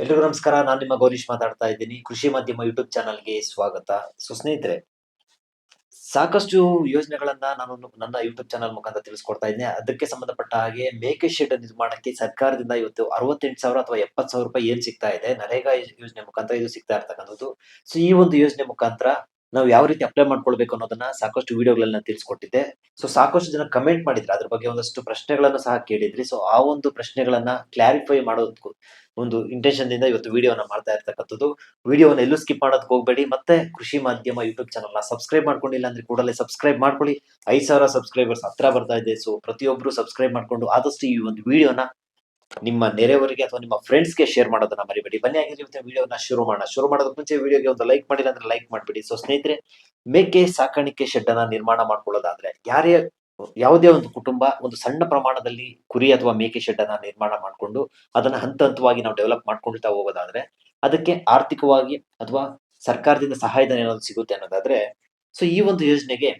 ಎಲ್ರಿಗೂ ನಮಸ್ಕಾರ. ನಾನು ನಿಮ್ಮ ಗೌರೀಶ್ ಮಾತಾಡ್ತಾ ಇದ್ದೀನಿ. ಕೃಷಿ ಮಾಧ್ಯಮ ಯೂಟ್ಯೂಬ್ ಚಾನಲ್ಗೆ ಸ್ವಾಗತ. ಸೊ ಸ್ನೇಹಿತರೆ, ಸಾಕಷ್ಟು ಯೋಜನೆಗಳನ್ನ ನಾನು ನನ್ನ ಯೂಟ್ಯೂಬ್ ಚಾನಲ್ ಮುಖಾಂತರ ತಿಳಿಸ್ಕೊಡ್ತಾ ಇದ್ದೀನಿ ಅದಕ್ಕೆ ಸಂಬಂಧಪಟ್ಟ ಹಾಗೆ ಮೇಕೆ ಶೆಡ್ ನಿರ್ಮಾಣಕ್ಕೆ ಸರ್ಕಾರದಿಂದ ಇವತ್ತು ಅರವತ್ತೆಂಟು ಸಾವಿರ ಅಥವಾ ಎಪ್ಪತ್ತು ಸಾವಿರ ರೂಪಾಯಿ ಏನ್ ಸಿಗ್ತಾ ಇದೆ, ನರೇಗಾ ಯೋಜನೆ ಮುಖಾಂತರ ಇದು ಸಿಗ್ತಾ ಇರ್ತಕ್ಕಂಥದ್ದು. ಸೊ ಈ ಒಂದು ಯೋಜನೆ ಮುಖಾಂತರ ನಾವು ಯಾವ ರೀತಿ ಅಪ್ಲೈ ಮಾಡ್ಕೊಳ್ಬೇಕು ಅನ್ನೋದನ್ನ ಸಾಕಷ್ಟು ವಿಡಿಯೋಗಳನ್ನ ತಿಳಿಸ್ಕೊಟ್ಟಿದ್ದೆ. ಸೊ ಸಾಕಷ್ಟು ಜನ ಕಮೆಂಟ್ ಮಾಡಿದ್ರೆ. ಅದ್ರ ಬಗ್ಗೆ ಒಂದಷ್ಟು ಪ್ರಶ್ನೆಗಳನ್ನು ಸಹ ಕೇಳಿದ್ರಿ. ಸೊ ಆ ಒಂದು ಪ್ರಶ್ನೆಗಳನ್ನ ಕ್ಲಾರಿಫೈ ಮಾಡೋದಕ್ಕೂ ಒಂದು ಇಂಟೆನ್ಷನ್ ದಿಂದ ಇವತ್ತು ವಿಡಿಯೋನ ಮಾಡ್ತಾ ಇರ್ತಕ್ಕಂಥದ್ದು. ವಿಡಿಯೋನ ಎಲ್ಲೂ ಸ್ಕಿಪ್ ಮಾಡೋದಕ್ಕೆ ಹೋಗಬೇಡಿ. ಮತ್ತೆ ಕೃಷಿ ಮಾಧ್ಯಮ ಯೂಟ್ಯೂಬ್ ಚಾನಲ್ ಸಬ್ಸ್ಕ್ರೈಬ್ ಮಾಡ್ಕೊಂಡಿಲ್ಲ ಅಂದ್ರೆ ಕೂಡಲೇ ಸಬ್ಸ್ಕ್ರೈಬ್ ಮಾಡ್ಕೊಳ್ಳಿ. ಐದ್ ಸಾವಿರ ಸಬ್ಸ್ಕ್ರೈಬರ್ಸ್ ಹತ್ರ ಬರ್ತಾ ಇದೆ. ಸೊ ಪ್ರತಿಯೊಬ್ರು ಸಬ್ಸ್ಕ್ರೈಬ್ ಮಾಡ್ಕೊಂಡು ಆದಷ್ಟು ಈ ಒಂದು ವಿಡಿಯೋನ ನಿಮ್ಮ ನೆರೆಯವರಿಗೆ ಅಥವಾ ನಿಮ್ಮ ಫ್ರೆಂಡ್ಸ್ಗೆ ಶೇರ್ ಮಾಡೋದನ್ನ ಮರಿಬೇಡಿ. ಬನ್ನಿ, ಹಾಗಿದ್ರೆ ಇವತ್ತಿನ ವಿಡಿಯೋನ ಶುರು ಮಾಡೋಣ. ಶುರು ಮಾಡೋದಕ್ಕೆ ಮುಂಚೆ ವಿಡಿಯೋಗೆ ಒಂದು ಲೈಕ್ ಮಾಡಿಲ್ಲ ಅಂದ್ರೆ ಲೈಕ್ ಮಾಡಿಬಿಡಿ. ಸೊ ಸ್ನೇಹಿತರೆ, ಮೇಕೆ ಸಾಕಾಣಿಕೆ ಶೆಡ್ ಅನ್ನ ನಿರ್ಮಾಣ ಮಾಡ್ಕೊಳ್ಳೋದಾದ್ರೆ ಯಾರೇ, ಯಾವುದೇ ಒಂದು ಕುಟುಂಬ ಒಂದು ಸಣ್ಣ ಪ್ರಮಾಣದಲ್ಲಿ ಕುರಿ ಅಥವಾ ಮೇಕೆ ಶೆಡ್ ಅನ್ನ ನಿರ್ಮಾಣ ಮಾಡಿಕೊಂಡು ಅದನ್ನ ಹಂತ ಹಂತವಾಗಿ ನಾವು ಡೆವಲಪ್ ಮಾಡ್ಕೊಳ್ತಾ ಹೋಗೋದಾದ್ರೆ ಅದಕ್ಕೆ ಆರ್ಥಿಕವಾಗಿ ಅಥವಾ ಸರ್ಕಾರದಿಂದ ಸಹಾಯಧನ ಏನಾದ್ರು ಸಿಗುತ್ತೆ ಅನ್ನೋದಾದ್ರೆ ಸೊ ಈ ಒಂದು ಯೋಜನೆಗೆ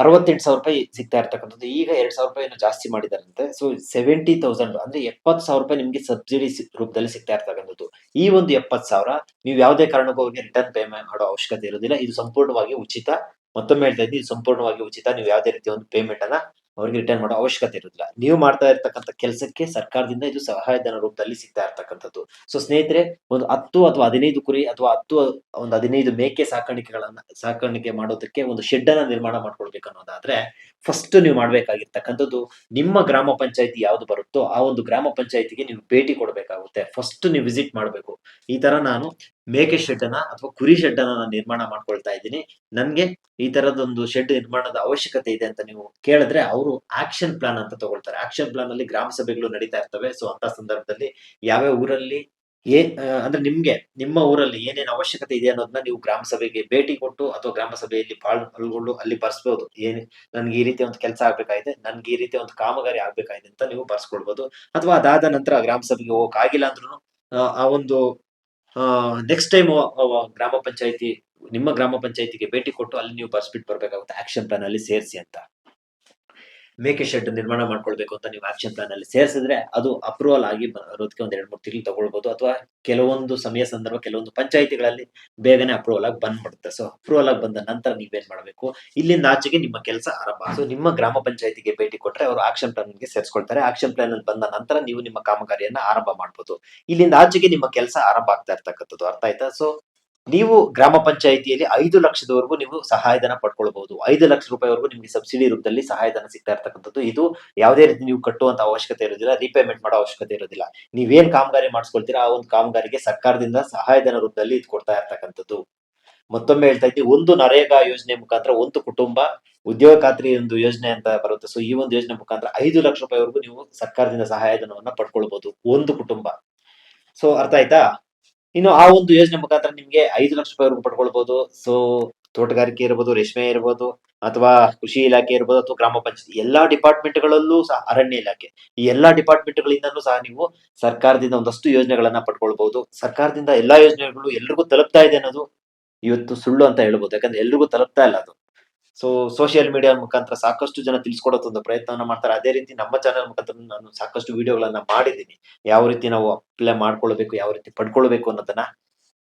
ಅರವತ್ತೆಂಟು ಸಾವಿರ ರೂಪಾಯಿ ಸಿಗ್ತಾ ಇರ್ತಕ್ಕಂಥದ್ದು. ಈಗ ಎರಡ್ ಸಾವಿರ ರೂಪಾಯಿ ಜಾಸ್ತಿ ಮಾಡಿದಾರಂತೆ. ಸೊ ಸೆವೆಂಟಿ ತೌಸಂಡ್ ಅಂದ್ರೆ ಎಪ್ಪತ್ತು ಸಾವಿರ ರೂಪಾಯಿ ನಿಮ್ಗೆ ಸಬ್ಸಿಡಿ ರೂಪದಲ್ಲಿ ಸಿಗ್ತಾ ಇರ್ತಕ್ಕಂಥದ್ದು. ಈ ಒಂದು ಎಪ್ಪತ್ತು ಸಾವಿರ ನೀವು ಯಾವುದೇ ಕಾರಣಕ್ಕೂ ಹೋಗಿ ರಿಟರ್ನ್ ಪೇಮೆಂಟ್ ಮಾಡೋ ಅವಶ್ಯಕತೆ ಇರೋದಿಲ್ಲ. ಇದು ಸಂಪೂರ್ಣವಾಗಿ ಉಚಿತ. ಮತ್ತೊಮ್ಮೆ ಹೇಳ್ತಾ ಇದ್ದೀನಿ, ಇದು ಸಂಪೂರ್ಣವಾಗಿ ಉಚಿತ. ನೀವು ಯಾವುದೇ ರೀತಿಯ ಒಂದು ಪೇಮೆಂಟ್ ಅನ್ನ ಅವ್ರಿಗೆ ರಿಟರ್ನ್ ಮಾಡೋ ಅವಶ್ಯಕತೆ ಇರೋದಿಲ್ಲ. ನೀವು ಮಾಡ್ತಾ ಇರ್ತಕ್ಕಂಥ ಕೆಲಸಕ್ಕೆ ಸರ್ಕಾರದಿಂದ ಇದು ಸಹಾಯಧನ ರೂಪದಲ್ಲಿ ಸಿಗ್ತಾ ಇರ್ತಕ್ಕಂಥದ್ದು. ಸೊ ಸ್ನೇಹಿತರೆ, ಒಂದು ಹತ್ತು ಅಥವಾ ಹದಿನೈದು ಕುರಿ ಅಥವಾ ಹತ್ತು, ಒಂದು ಹದಿನೈದು ಮೇಕೆ ಸಾಕಾಣಿಕೆಗಳನ್ನ, ಸಾಕಾಣಿಕೆ ಮಾಡೋದಕ್ಕೆ ಒಂದು ಶೆಡ್ ಅನ್ನ ನಿರ್ಮಾಣ ಮಾಡ್ಕೊಳ್ಬೇಕು ಅನ್ನೋದಾದ್ರೆ ಫಸ್ಟ್ ನೀವು ಮಾಡ್ಬೇಕಾಗಿರ್ತಕ್ಕಂಥದ್ದು ನಿಮ್ಮ ಗ್ರಾಮ ಪಂಚಾಯತಿ ಯಾವ್ದು ಬರುತ್ತೋ ಆ ಒಂದು ಗ್ರಾಮ ಪಂಚಾಯತಿಗೆ ನೀವು ಭೇಟಿ ಕೊಡಬೇಕಾಗುತ್ತೆ. ಫಸ್ಟ್ ನೀವು ವಿಸಿಟ್ ಮಾಡಬೇಕು. ಈ ತರ ನಾನು ಮೇಕೆ ಶೆಡ್ ಅನ್ನ ಅಥವಾ ಕುರಿ ಶೆಡ್ ನಾನು ನಿರ್ಮಾಣ ಮಾಡ್ಕೊಳ್ತಾ ಇದ್ದೀನಿ. ನನ್ಗೆ ಈ ತರದೊಂದು ಶೆಡ್ ನಿರ್ಮಾಣದ ಅವಶ್ಯಕತೆ ಇದೆ ಅಂತ ನೀವು ಕೇಳಿದ್ರೆ ಅವರು ಆಕ್ಷನ್ ಪ್ಲಾನ್ ಅಂತ ತಗೊಳ್ತಾರೆ. ಆಕ್ಷನ್ ಪ್ಲಾನ್ ಅಲ್ಲಿ ಗ್ರಾಮ ಸಭೆಗಳು ನಡೀತಾ ಇರ್ತವೆ. ಸೊ ಅಂತ ಸಂದರ್ಭದಲ್ಲಿ ಯಾವ್ಯಾವ ಊರಲ್ಲಿ ಏ ಅಂದ್ರೆ ನಿಮ್ಗೆ, ನಿಮ್ಮ ಊರಲ್ಲಿ ಏನೇನು ಅವಶ್ಯಕತೆ ಇದೆ ಅನ್ನೋದನ್ನ ನೀವು ಗ್ರಾಮ ಸಭೆಗೆ ಭೇಟಿ ಕೊಟ್ಟು ಅಥವಾ ಗ್ರಾಮ ಸಭೆಯಲ್ಲಿ ಪಾಲ್ ಪಾಲ್ಗೊಂಡು ಅಲ್ಲಿ ಬರ್ಸ್ಬೋದು. ಏನ್, ನನ್ಗೆ ಈ ರೀತಿ ಒಂದು ಕೆಲಸ ಆಗ್ಬೇಕಾಗಿದೆ, ನನ್ಗೆ ಈ ರೀತಿ ಒಂದು ಕಾಮಗಾರಿ ಆಗ್ಬೇಕಾಗಿದೆ ಅಂತ ನೀವು ಬರ್ಸ್ಕೊಳ್ಬೋದು. ಅಥವಾ ಅದಾದ ನಂತರ ಗ್ರಾಮ ಸಭೆಗೆ ಹೋಗಕ್ ಆಗಿಲ್ಲ ಅಂದ್ರೂ ಆ ಒಂದು ನೆಕ್ಸ್ಟ್ ಟೈಮ್ ಗ್ರಾಮ ಪಂಚಾಯತಿ, ನಿಮ್ಮ ಗ್ರಾಮ ಪಂಚಾಯತಿಗೆ ಭೇಟಿ ಕೊಟ್ಟು ಅಲ್ಲಿ ನೀವು ಬರ್ಸ್ಬಿಟ್ಟು ಬರ್ಬೇಕಾಗುತ್ತೆ ಆಕ್ಷನ್ ಪ್ಲಾನ್ ಅಲ್ಲಿ ಸೇರಿಸಿ ಅಂತ. ಮೇಕೆ ಶೆಡ್ ನಿರ್ಮಾಣ ಮಾಡ್ಕೊಳ್ಬೇಕು ಅಂತ ನೀವು ಆಕ್ಷನ್ ಪ್ಲಾನ್ ಅಲ್ಲಿ ಸೇರಿಸಿದ್ರೆ ಅದು ಅಪ್ರೂವಲ್ ಆಗಿ ಬರೋದಕ್ಕೆ ಒಂದ್ ಎರಡು ಮೂರು ತಿಂಗಳು ತಗೊಳ್ಬಹುದು ಅಥವಾ ಕೆಲವೊಂದು ಸಮಯ ಸಂದರ್ಭ ಕೆಲವೊಂದು ಪಂಚಾಯಿತಿಗಳಲ್ಲಿ ಬೇಗನೆ ಅಪ್ರೂವಲ್ ಆಗಿ ಬಂದ್ಬಿಡುತ್ತೆ. ಸೊ ಅಪ್ರೂವಲ್ ಆಗಿ ಬಂದ ನಂತರ ನೀವೇನ್ ಮಾಡಬೇಕು? ಇಲ್ಲಿಂದ ಆಚೆಗೆ ನಿಮ್ಮ ಕೆಲಸ ಆರಂಭ. ಸೊ ನಿಮ್ಮ ಗ್ರಾಮ ಪಂಚಾಯತಿಗೆ ಭೇಟಿ ಕೊಟ್ರೆ ಅವರು ಆಕ್ಷನ್ ಪ್ಲಾನ್ಗೆ ಸೇರಿಸ್ಕೊಳ್ತಾರೆ. ಆಕ್ಷನ್ ಪ್ಲಾನ್ ಅಲ್ಲಿ ಬಂದ ನಂತರ ನೀವು ನಿಮ್ಮ ಕಾಮಗಾರಿಯನ್ನ ಆರಂಭ ಮಾಡಬಹುದು ಇಲ್ಲಿಂದ ಆಚೆಗೆ ನಿಮ್ಮ ಕೆಲಸ ಆರಂಭ ಆಗ್ತಾ ಇರ್ತಕ್ಕಂಥದ್ದು. ಅರ್ಥ ಆಯ್ತಾ? ಸೊ ನೀವು ಗ್ರಾಮ ಪಂಚಾಯಿತಿಯಲ್ಲಿ ಐದು ಲಕ್ಷದವರೆಗೂ ನೀವು ಸಹಾಯಧನ ಪಡ್ಕೊಳ್ಬಹುದು. ಐದು ಲಕ್ಷ ರೂಪಾಯಿವರೆಗೂ ನಿಮಗೆ ಸಬ್ಸಿಡಿ ರೂಪದಲ್ಲಿ ಸಹಾಯಧನ ಸಿಗ್ತಾ ಇರ್ತಕ್ಕಂಥದ್ದು. ಇದು ಯಾವುದೇ ರೀತಿ ನೀವು ಕಟ್ಟುವಂತ ಅವಶ್ಯಕತೆ ಇರೋದಿಲ್ಲ, ರೀಪೇಮೆಂಟ್ ಮಾಡೋ ಅವಶ್ಯಕತೆ ಇರೋದಿಲ್ಲ. ನೀವೇನ್ ಕಾಮಗಾರಿ ಮಾಡಿಸ್ಕೊಳ್ತೀರಾ, ಆ ಒಂದು ಕಾಮಗಾರಿಗೆ ಸರ್ಕಾರದಿಂದ ಸಹಾಯಧನ ರೂಪದಲ್ಲಿ ಇದು ಕೊಡ್ತಾ ಇರ್ತಕ್ಕಂಥದ್ದು. ಮತ್ತೊಮ್ಮೆ ಹೇಳ್ತಾ ಇದ್ದೀವಿ ಒಂದು ನರೇಗಾ ಯೋಜನೆ ಮುಖಾಂತರ ಒಂದು ಕುಟುಂಬ ಉದ್ಯೋಗ ಖಾತ್ರಿ ಒಂದು ಯೋಜನೆ ಅಂತ ಬರುತ್ತೆ. ಸೊ ಈ ಒಂದು ಯೋಜನೆ ಮುಖಾಂತರ ಐದು ಲಕ್ಷ ರೂಪಾಯಿವರೆಗೂ ನೀವು ಸರ್ಕಾರದಿಂದ ಸಹಾಯಧನವನ್ನ ಪಡ್ಕೊಳ್ಬಹುದು, ಒಂದು ಕುಟುಂಬ. ಸೊ ಅರ್ಥ ಆಯ್ತಾ? ಇನ್ನು ಆ ಒಂದು ಯೋಜನೆ ಮುಖಾಂತರ ನಿಮ್ಗೆ ಐದು ಲಕ್ಷ ರೂಪಾಯಿವರೆಗೂ ಪಡ್ಕೊಳ್ಬಹುದು ಸೊ ತೋಟಗಾರಿಕೆ ಇರ್ಬೋದು, ರೇಷ್ಮೆ ಇರ್ಬೋದು, ಅಥವಾ ಕೃಷಿ ಇಲಾಖೆ ಇರ್ಬೋದು, ಅಥವಾ ಗ್ರಾಮ ಪಂಚಾಯತ್, ಎಲ್ಲಾ ಡಿಪಾರ್ಟ್ಮೆಂಟ್ ಗಳಲ್ಲೂ ಸಹ, ಅರಣ್ಯ ಇಲಾಖೆ, ಈ ಎಲ್ಲಾ ಡಿಪಾರ್ಟ್ಮೆಂಟ್ ಗಳಿಂದಲೂ ಸಹ ನೀವು ಸರ್ಕಾರದಿಂದ ಒಂದಷ್ಟು ಯೋಜನೆಗಳನ್ನ ಪಡ್ಕೊಳ್ಬಹುದು ಸರ್ಕಾರದಿಂದ ಎಲ್ಲಾ ಯೋಜನೆಗಳು ಎಲ್ರಿಗೂ ತಲುಪ್ತಾ ಇದೆ ಅನ್ನೋದು ಇವತ್ತು ಸುಳ್ಳು ಅಂತ ಹೇಳ್ಬೋದು. ಯಾಕಂದ್ರೆ ಎಲ್ರಿಗೂ ತಲುಪ್ತಾ ಇಲ್ಲ ಅದು. ಸೊ ಸೋಷಿಯಲ್ ಮೀಡಿಯಾ ಮುಖಾಂತರ ಸಾಕಷ್ಟು ಜನ ತಿಳಿಸ್ಕೊಡೋದು ಒಂದು ಪ್ರಯತ್ನವನ್ನ ಮಾಡ್ತಾರೆ. ಅದೇ ರೀತಿ ನಮ್ಮ ಚಾನೆಲ್ ಮುಖಾಂತರ ನಾನು ಸಾಕಷ್ಟು ವಿಡಿಯೋಗಳನ್ನ ಮಾಡಿದ್ದೀನಿ. ಯಾವ ರೀತಿ ನಾವು ಅಪ್ಲೈ ಮಾಡ್ಕೊಳ್ಬೇಕು, ಯಾವ ರೀತಿ ಪಡ್ಕೊಳ್ಬೇಕು ಅನ್ನೋದನ್ನ.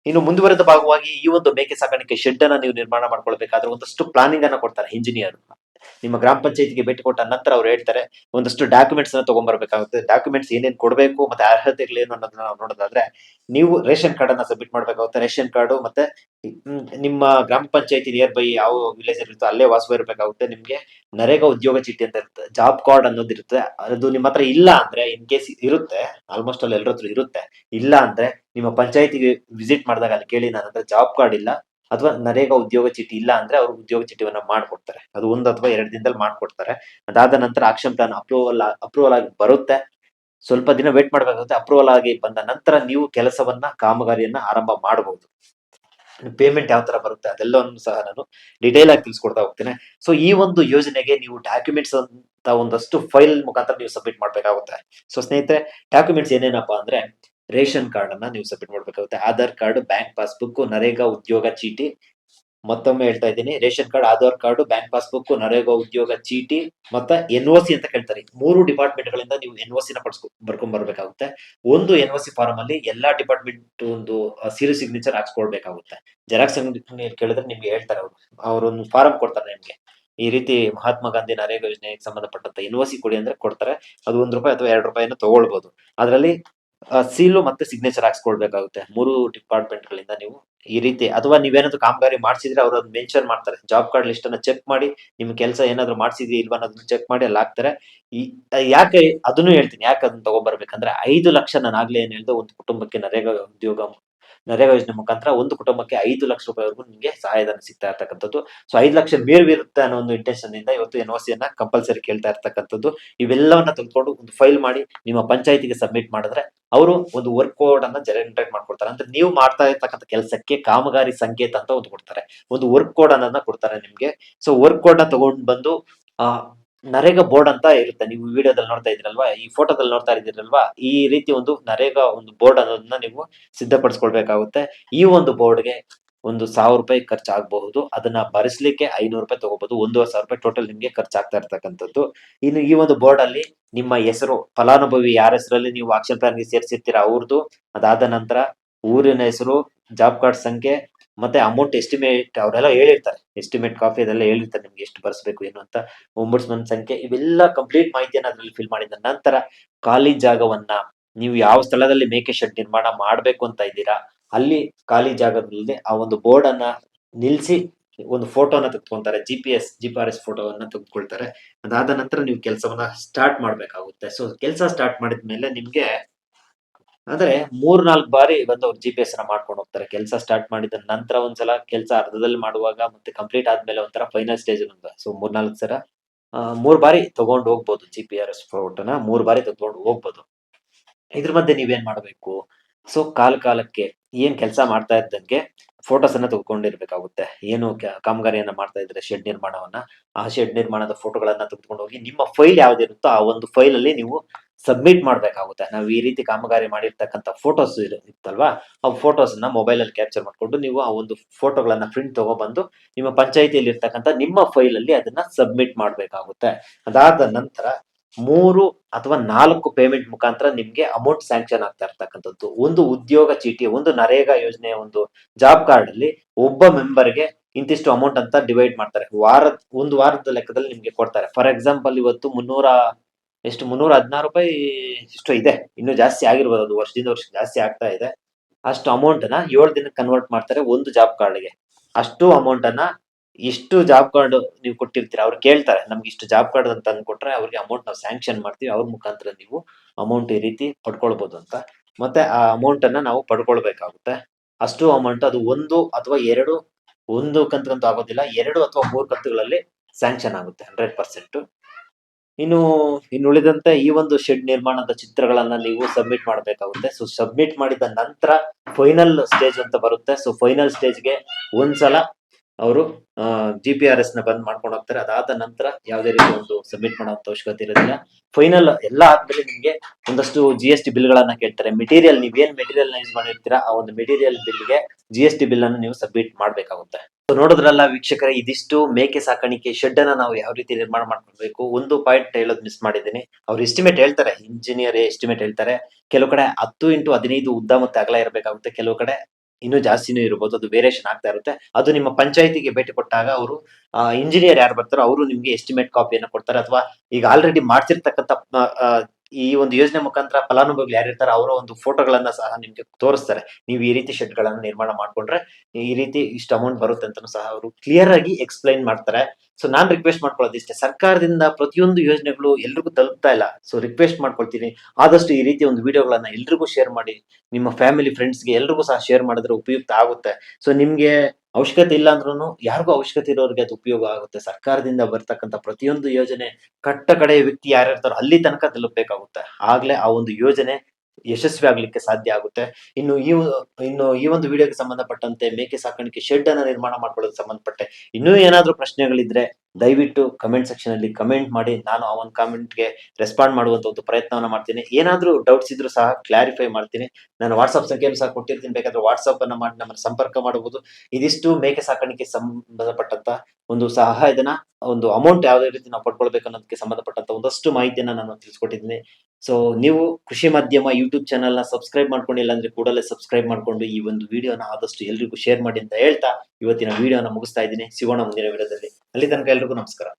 ಇನ್ನು ಮುಂದುವರೆದ ಭಾಗವಾಗಿ ಈ ಒಂದು ಮೇಕೆ ಸಾಕಾಣಿಕೆ ಶೆಡ್ ಅನ್ನ ನೀವು ನಿರ್ಮಾಣ ಮಾಡ್ಕೊಳ್ಬೇಕಾದ್ರೆ ಒಂದಷ್ಟು ಪ್ಲಾನಿಂಗ್ ಅನ್ನ ಕೊಡ್ತಾರೆ ಇಂಜಿನಿಯರ್ ನಿಮ್ಮ ಗ್ರಾಮ ಪಂಚಾಯತಿಗೆ ಭೇಟಿ ಕೊಟ್ಟ ನಂತರ ಅವ್ರು ಹೇಳ್ತಾರೆ, ಒಂದಷ್ಟು ಡಾಕ್ಯುಮೆಂಟ್ಸ್ನ ತಗೊಂಡ್ಬರ್ಬೇಕಾಗುತ್ತೆ ಡಾಕ್ಯುಮೆಂಟ್ಸ್ ಏನೇನ್ ಕೊಡಬೇಕು ಮತ್ತೆ ಅರ್ಹತೆಗಳೇನು ಅನ್ನೋದನ್ನ ನಾವು ನೋಡೋದಾದ್ರೆ, ನೀವು ರೇಷನ್ ಕಾರ್ಡ್ ಅನ್ನ ಸಬ್ಮಿಟ್ ಮಾಡ್ಬೇಕಾಗುತ್ತೆ. ರೇಷನ್ ಕಾರ್ಡು ಮತ್ತೆ ನಿಮ್ಮ ಗ್ರಾಮ ಪಂಚಾಯತಿ ನಿಯರ್ ಬೈ ಯಾವ ವಿಲೇಜ್ ಇರುತ್ತೋ ಅಲ್ಲೇ ವಾಸವಾಗಿರ್ಬೇಕಾಗುತ್ತೆ ನಿಮ್ಗೆ. ನರೇಗಾ ಉದ್ಯೋಗ ಚೀಟಿ ಅಂತ ಇರುತ್ತೆ. ಜಾಬ್ ಕಾರ್ಡ್ ಅನ್ನೋದು ಇರುತ್ತೆ. ಅದು ನಿಮ್ಮ ಹತ್ರ ಇಲ್ಲ ಅಂದ್ರೆ ಇನ್ ಕೇಸ್ ಇರುತ್ತೆ ಆಲ್ಮೋಸ್ಟ್ ಅಲ್ಲಿ ಎಲ್ಲರ ಇರುತ್ತೆ. ಇಲ್ಲ ಅಂದ್ರೆ ನಿಮ್ಮ ಪಂಚಾಯತಿಗೆ ವಿಸಿಟ್ ಮಾಡಿದಾಗ ಅಲ್ಲಿ ಕೇಳಿ ನನ್ನ ಹತ್ರ ಜಾಬ್ ಕಾರ್ಡ್ ಇಲ್ಲ. ಅಥವಾ ನರೇಗಾ ಉದ್ಯೋಗ ಚೀಟಿ ಇಲ್ಲ ಅಂದ್ರೆ ಅವ್ರು ಉದ್ಯೋಗ ಚೀಟಿವನ್ನ ಮಾಡ್ಕೊಡ್ತಾರೆ. ಅದು ಒಂದು ಅಥವಾ ಎರಡು ದಿನದಲ್ಲಿ ಮಾಡ್ಕೊಡ್ತಾರೆ. ಅದಾದ ನಂತರ ಆಕ್ಷನ್ ಪ್ಲಾನ್ ಅಪ್ರೂವಲ್ ಅಪ್ರೂವಲ್ ಆಗಿ ಬರುತ್ತೆ. ಸ್ವಲ್ಪ ದಿನ ವೇಟ್ ಮಾಡ್ಬೇಕಾಗುತ್ತೆ. ಅಪ್ರೂವಲ್ ಆಗಿ ಬಂದ ನಂತರ ನೀವು ಕೆಲಸವನ್ನ, ಕಾಮಗಾರಿಯನ್ನ ಆರಂಭ ಮಾಡಬಹುದು ಪೇಮೆಂಟ್ ಯಾವ ತರ ಬರುತ್ತೆ ಅದೆಲ್ಲವನ್ನು ಸಹ ನಾನು ಡಿಟೇಲ್ ಆಗಿ ತಿಳಿಸ್ಕೊಡ್ತಾ ಹೋಗ್ತೇನೆ. ಸೊ ಈ ಒಂದು ಯೋಜನೆಗೆ ನೀವು ಡಾಕ್ಯುಮೆಂಟ್ಸ್ ಅಂತ ಒಂದಷ್ಟು ಫೈಲ್ ಮುಖಾಂತರ ನೀವು ಸಬ್ಮಿಟ್ ಮಾಡ್ಬೇಕಾಗುತ್ತೆ. ಸೊ ಸ್ನೇಹಿತರೆ ಡಾಕ್ಯುಮೆಂಟ್ಸ್ ಏನೇನಪ್ಪಾ ಅಂದ್ರೆ ರೇಷನ್ ಕಾರ್ಡ್ ಅನ್ನ ನೀವು ಸಬ್ಮಿಟ್ ಮಾಡ್ಬೇಕಾಗುತ್ತೆ. Aadhaar card, bank passbook, NREGA ಉದ್ಯೋಗ ಚೀಟಿ. ಮತ್ತೊಮ್ಮೆ ಹೇಳ್ತಾ ಇದ್ದೀನಿ, ration card, Aadhaar card, bank passbook, NREGA ಉದ್ಯೋಗ ಚೀಟಿ, ಮತ್ತ ಎನ್ ಒ ಸಿ ಅಂತ ಕೇಳ್ತಾರೆ. ಮೂರು ಡಿಪಾರ್ಟ್ಮೆಂಟ್ ಗಳಿಂದ ನೀವು ಎನ್ ಒ ಸಿ ಪಡ್ಸ್ಕೊ ಬರ್ಕೊಂಡ್ ಬರ್ಬೇಕಾಗುತ್ತೆ. ಒಂದು ಎನ್ ಒ ಸಿ ಫಾರ್ಮ್ ಅಲ್ಲಿ ಎಲ್ಲಾ ಡಿಪಾರ್ಟ್ಮೆಂಟ್ ಒಂದು ಸೀರಿಯಸ್ ಸಿಗ್ನೇಚರ್ ಹಾಕ್ಸ್ಕೊಳ್ಬೇಕಾಗುತ್ತೆ. ಜೆರಾಕ್ಸ್ ಕೇಳಿದ್ರೆ ನಿಮ್ಗೆ ಹೇಳ್ತಾರೆ ಅವರು. ಅವರೊಂದು ಫಾರಂ ಕೊಡ್ತಾರೆ ನಿಮ್ಗೆ. ಈ ರೀತಿ ಮಹಾತ್ಮ ಗಾಂಧಿ ನರೇಗಾ ಯೋಜನೆಗೆ ಸಂಬಂಧಪಟ್ಟಂತ ಎನ್ ಒ ಸಿ ಕೊಡಿ ಅಂದ್ರೆ ಕೊಡ್ತಾರೆ. ಅದು ಒಂದ್ ರೂಪಾಯಿ ಅಥವಾ ಎರಡು ರೂಪಾಯಿನ ತಗೊಳ್ಬಹುದು ಅದರಲ್ಲಿ ಸೀಲು ಮತ್ತೆ ಸಿಗ್ನೇಚರ್ ಹಾಕ್ಸ್ಕೊಳ್ಬೇಕಾಗುತ್ತೆ ಮೂರು ಡಿಪಾರ್ಟ್ಮೆಂಟ್ ಗಳಿಂದ ನೀವು ಈ ರೀತಿ. ಅಥವಾ ನೀವೇನಾದ್ರು ಕಾಮಗಾರಿ ಮಾಡ್ಸಿದ್ರೆ ಅವ್ರು ಅದನ್ನ ಮೆನ್ಷನ್ ಮಾಡ್ತಾರೆ. ಜಾಬ್ ಕಾರ್ಡ್ ಲಿಸ್ಟ್ ಅನ್ನ ಚೆಕ್ ಮಾಡಿ, ನಿಮ್ ಕೆಲಸ ಏನಾದ್ರು ಮಾಡಿಸಿದ್ರಿ ಇಲ್ವಾ ಅನ್ನೋದನ್ನ ಚೆಕ್ ಮಾಡಿ ಅಲ್ಲಿ ಹಾಕ್ತಾರೆ. ಯಾಕೆ, ಅದನ್ನು ಹೇಳ್ತೀನಿ. ಯಾಕೆ ಅದನ್ನ ತಗೊಂಡ್ಬರ್ಬೇಕಂದ್ರೆ ಐದು ಲಕ್ಷ ನಾನು ಆಗ್ಲೇ ಏನ್ ಹೇಳ್ದೆ, ಒಂದು ಕುಟುಂಬಕ್ಕೆ ನರೇಗಾ ಉದ್ಯೋಗ ನರೇಗಾ ಯೋಜನೆ ಮುಖಾಂತರ ಒಂದು ಕುಟುಂಬಕ್ಕೆ ಐದು ಲಕ್ಷ ರೂಪಾಯಿವರೆಗೂ ನಿಮಗೆ ಸಹಾಯಧನ ಸಿಗ್ತಾ ಇರ್ತಕ್ಕಂಥದ್ದು. ಸೊ ಐದು ಲಕ್ಷ ಮೇಲ್ವಿರುತ್ತೆ ಅನ್ನೋ ಒಂದು ಇಂಟೆನ್ಷನ್ ಇಂದ ಇವತ್ತು ಎನ್ ಅನ್ನ ಕಂಪಲ್ಸರಿ ಕೇಳ್ತಾ ಇರ್ತಕ್ಕಂಥದ್ದು. ಇವೆಲ್ಲವನ್ನ ತೆಗೆದುಕೊಂಡು ಒಂದು ಫೈಲ್ ಮಾಡಿ ನಿಮ್ಮ ಪಂಚಾಯತಿಗೆ ಸಬ್ಮಿಟ್ ಮಾಡಿದ್ರೆ ಅವರು ಒಂದು ವರ್ಕ್ ಕೋಡ್ ಅನ್ನ ಜನರೇಟ್ ಮಾಡ್ಕೊಡ್ತಾರೆ. ಅಂದ್ರೆ ನೀವು ಮಾಡ್ತಾ ಇರ್ತಕ್ಕಂಥ ಕೆಲಸಕ್ಕೆ ಕಾಮಗಾರಿ ಸಂಕೇತ ಅಂತ ಒಂದು ಕೊಡ್ತಾರೆ. ಒಂದು ವರ್ಕ್ ಕೋಡ್ ಅನ್ನೋದನ್ನ ಕೊಡ್ತಾರೆ ನಿಮ್ಗೆ. ಸೊ ವರ್ಕ್ ಕೋಡ್ನ ತಗೊಂಡ್ ಬಂದು, ಆ ನರೇಗಾ ಬೋರ್ಡ್ ಅಂತ ಇರುತ್ತೆ. ನೀವು ವಿಡಿಯೋದಲ್ಲಿ ನೋಡ್ತಾ ಇದ್ರಲ್ವಾ ಈ ಫೋಟೋದಲ್ಲಿ ನೋಡ್ತಾ ಇದ್ದೀರಲ್ವಾ? ಈ ರೀತಿ ಒಂದು ನರೇಗಾ ಒಂದು ಬೋರ್ಡ್ ಅನ್ನೋದನ್ನ ನೀವು ಸಿದ್ಧಪಡಿಸ್ಕೊಳ್ಬೇಕಾಗುತ್ತೆ. ಈ ಒಂದು ಬೋರ್ಡ್ಗೆ ಒಂದು ಸಾವಿರ ರೂಪಾಯಿ ಖರ್ಚಾಗಬಹುದು. ಅದನ್ನ ಭರಿಸ್ಲಿಕ್ಕೆ ಐನೂರು ರೂಪಾಯಿ ತಗೋಬಹುದು. ಒಂದೂವರೆ ಸಾವಿರ ರೂಪಾಯಿ ಟೋಟಲ್ ನಿಮ್ಗೆ ಖರ್ಚಾಗ್ತಾ ಇರ್ತಕ್ಕಂಥದ್ದು. ಇನ್ನು ಈ ಒಂದು ಬೋರ್ಡ್ ಅಲ್ಲಿ ನಿಮ್ಮ ಹೆಸರು, ಫಲಾನುಭವಿ ಯಾರ ಹೆಸರಲ್ಲಿ ನೀವು ಆಕ್ಷನ್ ಪ್ಲಾನ್ಗೆ ಸೇರಿಸಿರ್ತೀರಾ ಅವ್ರದ್ದು ಅದಾದ ನಂತರ ಊರಿನ ಹೆಸರು, ಜಾಬ್ ಕಾರ್ಡ್ ಸಂಖ್ಯೆ ಮತ್ತೆ ಅಮೌಂಟ್ ಎಸ್ಟಿಮೇಟ್ ಅವರೆಲ್ಲ ಹೇಳಿರ್ತಾರೆ. ಎಸ್ಟಿಮೇಟ್ ಕಾಫಿ ಅದೆಲ್ಲ ಹೇಳಿರ್ತಾರೆ ನಿಮ್ಗೆ ಎಷ್ಟು ಬರ್ಸ್ಬೇಕು, ಏನು ಅಂತ. ಒಂಬುಡ್ಸ್ಮನ್ ಸಂಖ್ಯೆ ಇವೆಲ್ಲ ಕಂಪ್ಲೀಟ್ ಮಾಹಿತಿಯನ್ನು ಅದರಲ್ಲಿ ಫಿಲ್ ಮಾಡಿದ ನಂತರ ಖಾಲಿ ಜಾಗವನ್ನ ನೀವು ಯಾವ ಸ್ಥಳದಲ್ಲಿ ಮೇಕೆ ಶೆಡ್ ನಿರ್ಮಾಣ ಮಾಡಬೇಕು ಅಂತ ಇದ್ದೀರಾ, ಅಲ್ಲಿ ಖಾಲಿ ಜಾಗದಲ್ಲಿ ಆ ಒಂದು ಬೋರ್ಡ್ ಅನ್ನ ನಿಲ್ಸಿ ಒಂದು ಫೋಟೋನ ತೆಗೆದುಕೊಂತಾರೆ G P S G P R S ಫೋಟೋವನ್ನ ತೆಗೆದುಕೊಳ್ತಾರೆ. ಅದಾದ ನಂತರ ನೀವು ಕೆಲಸವನ್ನ ಸ್ಟಾರ್ಟ್ ಮಾಡಬೇಕಾಗುತ್ತೆ. ಸೊ ಕೆಲಸ ಸ್ಟಾರ್ಟ್ ಮಾಡಿದ್ಮೇಲೆ ನಿಮ್ಗೆ ಅಂದ್ರೆ ಮೂರ್ ನಾಲ್ಕು ಬಾರಿ ಬಂದು ಅವ್ರು ಜಿ ಪಿ ಎಸ್ನ ಮಾಡ್ಕೊಂಡು ಹೋಗ್ತಾರೆ. ಕೆಲಸ ಸ್ಟಾರ್ಟ್ ಮಾಡಿದ ನಂತರ ಒಂದ್ಸಲ ಕೆಲಸ ಅರ್ಧದಲ್ಲಿ ಮಾಡುವಾಗ ಮತ್ತೆ ಕಂಪ್ಲೀಟ್ ಆದ್ಮೇಲೆ ಒಂಥರ ಫೈನಲ್ ಸ್ಟೇಜ್ ಸೊ ಮೂರ್ ನಾಲ್ಕು ಸಲ ಮೂರ್ ಬಾರಿ ತಗೊಂಡು ಹೋಗ್ಬೋದು ಜಿ ಪಿ ಆರ್ ಎಸ್ ಫೋಟೋನ ಮೂರ್ ಬಾರಿ ತಗೊಂಡು ಹೋಗ್ಬೋದು. ಇದ್ರ ಮಧ್ಯೆ ನೀವೇನ್ ಮಾಡ್ಬೇಕು? ಸೊ ಕಾಲ ಕಾಲಕ್ಕೆ ಏನ್ ಕೆಲಸ ಮಾಡ್ತಾ ಇದ್ದಂಗೆ ಫೋಟೋಸ್ ಅನ್ನ ತೆಗೆದುಕೊಂಡಿರ್ಬೇಕಾಗುತ್ತೆ ಏನು ಕಾಮಗಾರಿಯನ್ನ ಮಾಡ್ತಾ ಇದ್ರೆ ಶೆಡ್ ನಿರ್ಮಾಣವನ್ನ, ಆ ಶೆಡ್ ನಿರ್ಮಾಣದ ಫೋಟೋಗಳನ್ನ ತೆಗೆದುಕೊಂಡು ಹೋಗಿ ನಿಮ್ಮ ಫೈಲ್ ಯಾವ್ದಿರುತ್ತೋ ಆ ಒಂದು ಫೈಲ್ ಅಲ್ಲಿ ನೀವು ಸಬ್ಮಿಟ್ ಮಾಡ್ಬೇಕಾಗುತ್ತೆ. ನಾವು ಈ ರೀತಿ ಕಾಮಗಾರಿ ಮಾಡಿರ್ತಕ್ಕಂಥ ಫೋಟೋಸ್ ಇತ್ತಲ್ವಾ? ಆ ಫೋಟೋಸ್ನ ಮೊಬೈಲ್ ಅಲ್ಲಿ ಕ್ಯಾಪ್ಚರ್ ಮಾಡ್ಕೊಂಡು ನೀವು ಆ ಒಂದು ಫೋಟೋಗಳನ್ನ ಪ್ರಿಂಟ್ ತಗೊಬಂದು ನಿಮ್ಮ ಪಂಚಾಯಿತಿಯಲ್ಲಿ ಇರ್ತಕ್ಕಂಥ ನಿಮ್ಮ ಫೈಲ್ ಅಲ್ಲಿ ಅದನ್ನ ಸಬ್ಮಿಟ್ ಮಾಡ್ಬೇಕಾಗುತ್ತೆ. ಅದಾದ ನಂತರ ಮೂರು ಅಥವಾ ನಾಲ್ಕು ಪೇಮೆಂಟ್ ಮುಖಾಂತರ ನಿಮ್ಗೆ ಅಮೌಂಟ್ ಸ್ಯಾಂಕ್ಷನ್ ಆಗ್ತಾ ಇರ್ತಕ್ಕಂಥದ್ದು. ಒಂದು ಉದ್ಯೋಗ ಚೀಟಿ, ಒಂದು ನರೇಗಾ ಯೋಜನೆ, ಒಂದು ಜಾಬ್ ಕಾರ್ಡ್ ಅಲ್ಲಿ ಒಬ್ಬ ಮೆಂಬರ್ಗೆ ಇಂತಿಷ್ಟು ಅಮೌಂಟ್ ಅಂತ ಡಿವೈಡ್ ಮಾಡ್ತಾರೆ. ವಾರ ಒಂದು ವಾರದ ಲೆಕ್ಕದಲ್ಲಿ ನಿಮ್ಗೆ ಕೊಡ್ತಾರೆ. ಫಾರ್ ಎಕ್ಸಾಂಪಲ್ ಇವತ್ತು ಮುನ್ನೂರ, ಎಷ್ಟು, ಮುನ್ನೂರ ಹದಿನಾರು ರೂಪಾಯಿ ಇಷ್ಟು ಇದೆ. ಇನ್ನು ಜಾಸ್ತಿ ಆಗಿರ್ಬೋದು. ಅದು ವರ್ಷದಿಂದ ವರ್ಷ ಜಾಸ್ತಿ ಆಗ್ತಾ ಇದೆ. ಅಷ್ಟು ಅಮೌಂಟ್ನ ಏಳು ದಿನಕ್ಕೆ ಕನ್ವರ್ಟ್ ಮಾಡ್ತಾರೆ ಒಂದು ಜಾಬ್ ಕಾರ್ಡ್ಗೆ ಅಷ್ಟು ಅಮೌಂಟ್ ಅನ್ನ ಇಷ್ಟು ಜಾಬ್ ಕಾರ್ಡ್ ನೀವು ಕೊಟ್ಟಿರ್ತೀರಾ? ಅವ್ರು ಕೇಳ್ತಾರೆ, ನಮ್ಗೆ ಇಷ್ಟು ಜಾಬ್ ಕಾರ್ಡ್ ಅಂತ ತಂದು ಕೊಟ್ರೆ ಅವ್ರಿಗೆ ಅಮೌಂಟ್ ನಾವು ಸ್ಯಾಂಕ್ಷನ್ ಮಾಡ್ತೀವಿ, ಅವ್ರ ಮುಖಾಂತರ ನೀವು ಅಮೌಂಟ್ ಈ ರೀತಿ ಪಡ್ಕೊಳ್ಬಹುದು ಅಂತ. ಮತ್ತೆ ಆ ಅಮೌಂಟ್ ಅನ್ನ ನಾವು ಪಡ್ಕೊಳ್ಬೇಕಾಗುತ್ತೆ. ಅಷ್ಟು ಅಮೌಂಟ್ ಅದು ಒಂದು ಅಥವಾ ಎರಡು, ಒಂದು ಕಂತು ಕಂತು ಆಗೋದಿಲ್ಲ, ಎರಡು ಅಥವಾ ಮೂರು ಕಂತುಗಳಲ್ಲಿ ಸ್ಯಾಂಕ್ಷನ್ ಆಗುತ್ತೆ ಹಂಡ್ರೆಡ್ ಪರ್ಸೆಂಟ್ ಇನ್ನು ಇನ್ನು ಉಳಿದಂತೆ ಈ ಒಂದು ಶೆಡ್ ನಿರ್ಮಾಣದ ಚಿತ್ರಗಳನ್ನ ನೀವು ಸಬ್ಮಿಟ್ ಮಾಡಬೇಕಾಗುತ್ತೆ. ಸೊ ಸಬ್ಮಿಟ್ ಮಾಡಿದ ನಂತರ ಫೈನಲ್ ಸ್ಟೇಜ್ ಅಂತ ಬರುತ್ತೆ. ಸೊ ಫೈನಲ್ ಸ್ಟೇಜ್ಗೆ ಒಂದ್ಸಲ ಅವರು ಜಿ ಪಿ ಆರ್ ಎಸ್ನ ಬಂದ್ ಮಾಡ್ಕೊಂಡು ಹೋಗ್ತಾರೆ. ಅದಾದ ನಂತರ ಯಾವುದೇ ರೀತಿ ಒಂದು ಸಬ್ಮಿಟ್ ಮಾಡುವಂತ ಅವಶ್ಯಕತೆ ಇರೋದಿಲ್ಲ. ಫೈನಲ್ ಎಲ್ಲ ಆದ್ಮೇಲೆ ನಿಮ್ಗೆ ಒಂದಷ್ಟು ಜಿ ಎಸ್ ಟಿ ಬಿಲ್ ಗಳನ್ನ ಕೇಳ್ತಾರೆ. ಮೆಟೀರಿಯಲ್ ನೀವ್ ಏನ್ ಮೆಟೀರಿಯಲ್ ಯೂಸ್ ಮಾಡಿರ್ತೀರಾ, ಆ ಒಂದು ಮೆಟೀರಿಯಲ್ ಬಿಲ್ಗೆ ಜಿ ಎಸ್ ಟಿ ಬಿಲ್ ಅನ್ನು ನೀವು ಸಬ್ಮಿಟ್ ಮಾಡ್ಬೇಕಾಗುತ್ತೆ. ನೋಡಿದ್ರಲ್ಲ ವೀಕ್ಷಕರೇ, ಇದಿಷ್ಟು ಮೇಕೆ ಸಾಕಾಣಿಕೆ ಶೆಡ್ ಅನ್ನ ನಾವು ಯಾವ ರೀತಿ ನಿರ್ಮಾಣ ಮಾಡ್ಕೊಳ್ಬೇಕು? ಒಂದು ಪಾಯಿಂಟ್ ಹೇಳೋದು ಮಿಸ್ ಮಾಡಿದ್ದೀನಿ. ಅವ್ರು ಎಸ್ಟಿಮೇಟ್ ಹೇಳ್ತಾರೆ. ಇಂಜಿನಿಯರ್ ಎಸ್ಟಿಮೇಟ್ ಹೇಳ್ತಾರೆ. ಕೆಲವು ಕಡೆ ಹತ್ತು ಇಂಟು ಹದಿನೈದು ಉದ್ದ ಮತ್ತೆ ಅಗಲ ಇರಬೇಕಾಗುತ್ತೆ. ಕೆಲವು ಕಡೆ ಇನ್ನೂ ಜಾಸ್ತಿನೂ ಇರಬಹುದು ಅದು ವೇರಿಯೇಷನ್ ಆಗ್ತಾ ಇರುತ್ತೆ. ಅದು ನಿಮ್ಮ ಪಂಚಾಯತಿಗೆ ಭೇಟಿ ಕೊಟ್ಟಾಗ ಅವರು ಇಂಜಿನಿಯರ್ ಯಾರು ಬರ್ತಾರೋ ಅವರು ನಿಮ್ಗೆ ಎಸ್ಟಿಮೇಟ್ ಕಾಪಿಯನ್ನು ಕೊಡ್ತಾರೆ. ಅಥವಾ ಈಗ ಆಲ್ರೆಡಿ ಮಾಡ್ತಿರ್ತಕ್ಕಂಥ ಈ ಒಂದು ಯೋಜನೆ ಮುಖಾಂತರ ಫಲಾನುಭವಿಗಳು ಯಾರಿರ್ತಾರೆ ಅವರ ಒಂದು ಫೋಟೋಗಳನ್ನ ಸಹ ನಿಮ್ಗೆ ತೋರಿಸ್ತಾರೆ. ನೀವು ಈ ರೀತಿ ಶೆಡ್ ಗಳನ್ನ ನಿರ್ಮಾಣ ಮಾಡ್ಕೊಂಡ್ರೆ ಈ ರೀತಿ ಇಷ್ಟು ಅಮೌಂಟ್ ಬರುತ್ತೆ ಅಂತಾನು ಸಹ ಅವರು ಕ್ಲಿಯರ್ ಆಗಿ ಎಕ್ಸ್ಪ್ಲೈನ್ ಮಾಡ್ತಾರೆ. ಸೊ ನಾನ್ ರಿಕ್ವೆಸ್ಟ್ ಮಾಡ್ಕೊಳ್ಳೋದು ಇಷ್ಟೇ ಸರ್ಕಾರದಿಂದ ಪ್ರತಿಯೊಂದು ಯೋಜನೆಗಳು ಎಲ್ರಿಗೂ ತಲುಪ್ತಾ ಇಲ್ಲ. ಸೊ ರಿಕ್ವೆಸ್ಟ್ ಮಾಡ್ಕೊಳ್ತೀನಿ. ಆದಷ್ಟು ಈ ರೀತಿ ಒಂದು ವಿಡಿಯೋಗಳನ್ನ ಎಲ್ರಿಗೂ ಶೇರ್ ಮಾಡಿ, ನಿಮ್ಮ ಫ್ಯಾಮಿಲಿ ಫ್ರೆಂಡ್ಸ್ಗೆ ಎಲ್ರಿಗೂ ಸಹ ಶೇರ್ ಮಾಡಿದ್ರೆ ಉಪಯುಕ್ತ ಆಗುತ್ತೆ. ಸೊ ನಿಮ್ಗೆ ಅವಶ್ಯಕತೆ ಇಲ್ಲ ಅಂದ್ರೂ ಯಾರಿಗೂ ಅವಶ್ಯಕತೆ ಇರೋರಿಗೆ ಅದು ಉಪಯೋಗ ಆಗುತ್ತೆ. ಸರ್ಕಾರದಿಂದ ಬರ್ತಕ್ಕಂಥ ಪ್ರತಿಯೊಂದು ಯೋಜನೆ ಕಟ್ಟ ಕಡೆಯ ವ್ಯಕ್ತಿ ಯಾರಿರ್ತಾರೋ ಅಲ್ಲಿ ತನಕ ತಲುಪಬೇಕಾಗುತ್ತೆ. ಆಗ್ಲೇ ಆ ಒಂದು ಯೋಜನೆ ಯಶಸ್ವಿ ಆಗ್ಲಿಕ್ಕೆ ಸಾಧ್ಯ ಆಗುತ್ತೆ. ಇನ್ನು ಈ ಇನ್ನು ಈ ಒಂದು ವಿಡಿಯೋಗೆ ಸಂಬಂಧಪಟ್ಟಂತೆ ಮೇಕೆ ಸಾಕಾಣಿಕೆ ಶೆಡ್ ಅನ್ನ ನಿರ್ಮಾಣ ಮಾಡ್ಕೊಳ್ಳೋಕೆ ಸಂಬಂಧಪಟ್ಟೆ ಇನ್ನೂ ಏನಾದ್ರೂ ಪ್ರಶ್ನೆಗಳಿದ್ರೆ ದಯವಿಟ್ಟು ಕಮೆಂಟ್ ಸೆಕ್ಷನ್ ಅಲ್ಲಿ ಕಮೆಂಟ್ ಮಾಡಿ. ನಾನು ಆ ಒಂದು ಕಾಮೆಂಟ್ಗೆ ರೆಸ್ಪಾಂಡ್ ಮಾಡುವಂತ ಒಂದು ಪ್ರಯತ್ನವನ್ನ ಮಾಡ್ತೀನಿ. ಏನಾದ್ರೂ ಡೌಟ್ಸ್ ಇದ್ರು ಸಹ ಕ್ಲಾರಿಫೈ ಮಾಡ್ತೀನಿ. ನಾನು ವಾಟ್ಸ್ಆಪ್ ಸಂಖ್ಯೆಯನ್ನು ಸಹ ಕೊಟ್ಟಿರ್ತೀನಿ. ಬೇಕಾದ್ರೆ ವಾಟ್ಸ್ಆಪ್ ಅನ್ನ ಮಾಡಿ ನಮ್ಮ ಸಂಪರ್ಕ ಮಾಡಬಹುದು. ಇದಿಷ್ಟು ಮೇಕೆ ಸಾಕಾಣಿಕೆ ಸಂಬಂಧಪಟ್ಟಂತ ಒಂದು ಸಹಾಯಧನ, ಒಂದು ಅಮೌಂಟ್ ಯಾವುದೇ ರೀತಿ ನಾವು ಪಡ್ಕೊಳ್ಬೇಕು ಅನ್ನೋದಕ್ಕೆ ಸಂಬಂಧಪಟ್ಟಂತ ಒಂದಷ್ಟು ಮಾಹಿತಿಯನ್ನ ನಾನು ತಿಳಿಸ್ಕೊಟ್ಟಿದ್ದೀನಿ. ಸೊ ನೀವು ಕೃಷಿ ಮಾಧ್ಯಮ ಯೂಟ್ಯೂಬ್ ಚಾನಲ್ನ ಸಬ್ಸ್ಕ್ರೈಬ್ ಮಾಡ್ಕೊಂಡಿಲ್ಲ ಅಂದ್ರೆ ಕೂಡಲೇ ಸಬ್ಸ್ಕ್ರೈಬ್ ಮಾಡ್ಕೊಂಡು ಈ ಒಂದು ವಿಡಿಯೋನ ಆದಷ್ಟು ಎಲ್ರಿಗೂ ಶೇರ್ ಮಾಡಿ ಅಂತ ಹೇಳ್ತಾ ಇವತ್ತಿನ ವಿಡಿಯೋನ ಮುಗಿಸ್ತಾ ಇದ್ದೀನಿ. ಸಿಗೋಣ ಮುಂದಿನ ವಿಡಿಯೋದಲ್ಲಿ ಅಲ್ಲಿ ತನಕ ಎಲ್ರಿಗೂ ನಮಸ್ಕಾರ.